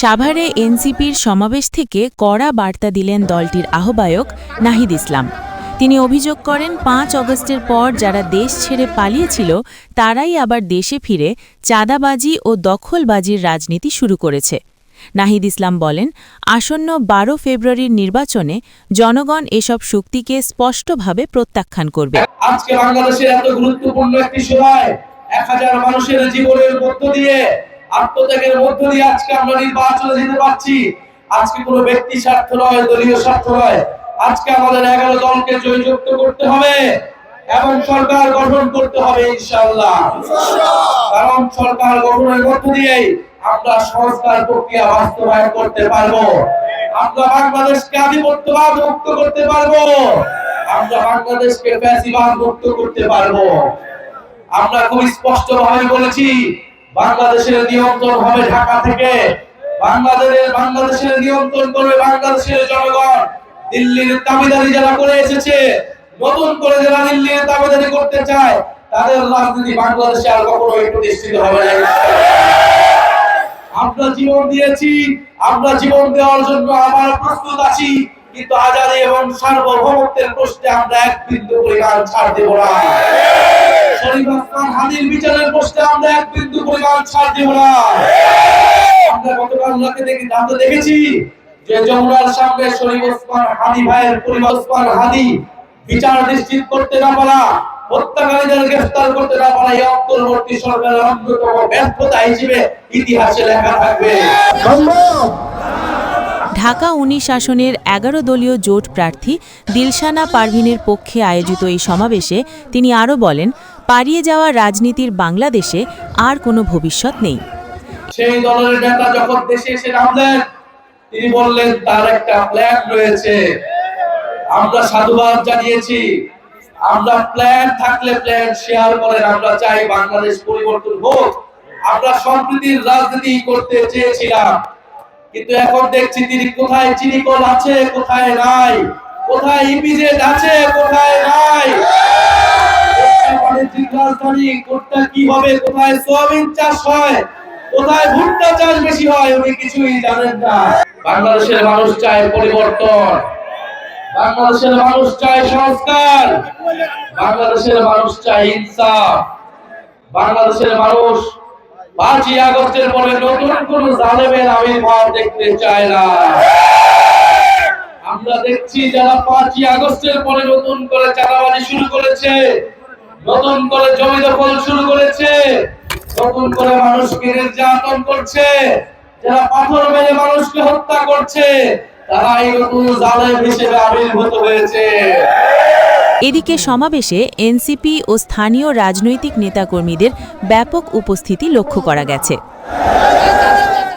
সাভারে এনসিপির সমাবেশ থেকে কড়া বার্তা দিলেন দলটির আহ্বায়ক নাহিদ ইসলাম। তিনি অভিযোগ করেন, পাঁচ অগস্টের পর যারা দেশ ছেড়ে পালিয়েছিল, তারাই আবার দেশে ফিরে চাঁদাবাজি ও দখলবাজির রাজনীতি শুরু করেছে। নাহিদ ইসলাম বলেন, আসন্ন বারো ফেব্রুয়ারির নির্বাচনে জনগণ এসব শক্তিকে স্পষ্টভাবে প্রত্যাখ্যান করবে। আজকে বাংলাদেশের এত গুরুত্বপূর্ণ একটি সময়, এক হাজার মানুষের জীবনের মধ্য দিয়ে আত্মত্যাগের মধ্য দিয়ে আজকে আমরা নির্বাচনে যেতে পারছি। আজকে কোনো ব্যক্তি স্বার্থ নয়, দলীয় স্বার্থ নয়। আজকে আমাদের এগারো দলকে জয়যুক্ত করতে হবে এবং সরকার গঠন করতে হবে ইনশাআল্লাহ। কারণ সরকার গঠনের মধ্য আমরা সংস্কার প্রক্রিয়া বাস্তবায়ন করতে পারব। আমরা বাংলাদেশকে আধিপত্যবাদ মুক্ত করতে পারব। আমরা বাংলাদেশকে ফ্যাসিবাদ মুক্ত করতে পারব। আমরা খুব স্পষ্ট ভাবে বলেছি বাংলাদেশের নিয়ন্ত্রণ হবে ঢাকা থেকে। বাংলাদেশের বাংলাদেশের নিয়ন্ত্রণ করবে বাংলাদেশের জনগণ। দিল্লির দাবিদারি যারা করে এসেছে, নতুন করে যারা দিল্লির দাবিদারি করতে চায়, তাদের রাজনীতি বাংলাদেশে আর কখনোই প্রতিষ্ঠিত হবে না। আমরা জীবন দিয়েছি, আমরা জীবন দেওয়ার জন্য আমার প্রস্তুত আছি, কিন্তু আজাদি এবং সার্বভৌমত্বের প্রশ্নে আমরা এক বিন্দু পরিমাণ ছাড় দেব না। ওসমান হাদির বিচারের আমরা এক বিন্দু পরিমাণ ছাড় দেব না। আমরা গতকাল রাতে দেখি আমরা দেখেছি যে যমুনার সামনে শরীফ ওসমান হাদি ভাইয়ের পরিবার ওসমান হাদি বিচার নিশ্চিত করতে না পারা হত্যাকারীদের গ্রেফতার করতে না পারা এই অন্তর্বর্তী সরকারের অন্যতম ব্যর্থতা হিসেবে ইতিহাসে লেখা থাকবে। ঢাকা উনিশ আসনের এগারো দলীয় জোট প্রার্থী দিলশানা পারভিনের পক্ষে আয়োজিত এই সমাবেশে তিনি আরও বলেন পালিয়ে যাওয়া রাজনীতির বাংলাদেশে আর কোনো ভবিষ্যৎ নেই। সেই দলের নেতা যখন দেশে এসে নামলেন, তিনি বললেন, তার একটা প্ল্যান রয়েছে। আমরা সাধুবাদ জানিয়েছি। আমরা প্ল্যান থাকলে প্ল্যান শেয়ার করেন। আমরা চাই বাংলাদেশ পরিবর্তন হোক। আমরা সম্প্রীতির রাজনীতি করতে চেয়েছিলাম। কিন্তু এখন দেখছি তিনি কোথায় চিনিকল আছে, কোথায় নাই? কোথায় ইপিজেড আছে, কোথায় নাই? বাংলাদেশের মানুষ চায় পরিবর্তন। বাংলাদেশের মানুষ চায় সংস্কার। বাংলাদেশের মানুষ চায় ইনসাফ বাংলাদেশের মানুষ পাঁচই আগস্টের পরে নতুন কোন জালেমের আবির্ভাব দেখতে চায় না। আমরা দেখছি যারা পাঁচই আগস্টের পরে নতুন করে চাঁদাবাজি শুরু করেছে নতুন করে জমি দখল শুরু করেছে। নতুন করে মানুষকে নির্যাতন করছে। যারা পাথর মেরে মানুষকে হত্যা করছে, তারা এই নতুন জালেম হিসেবে আবির্ভূত হয়েছে। এদিকে সমাবেশে এনসিপি ও স্থানীয় রাজনৈতিক নেতাকর্মীদের ব্যাপক উপস্থিতি লক্ষ্য করা গেছে।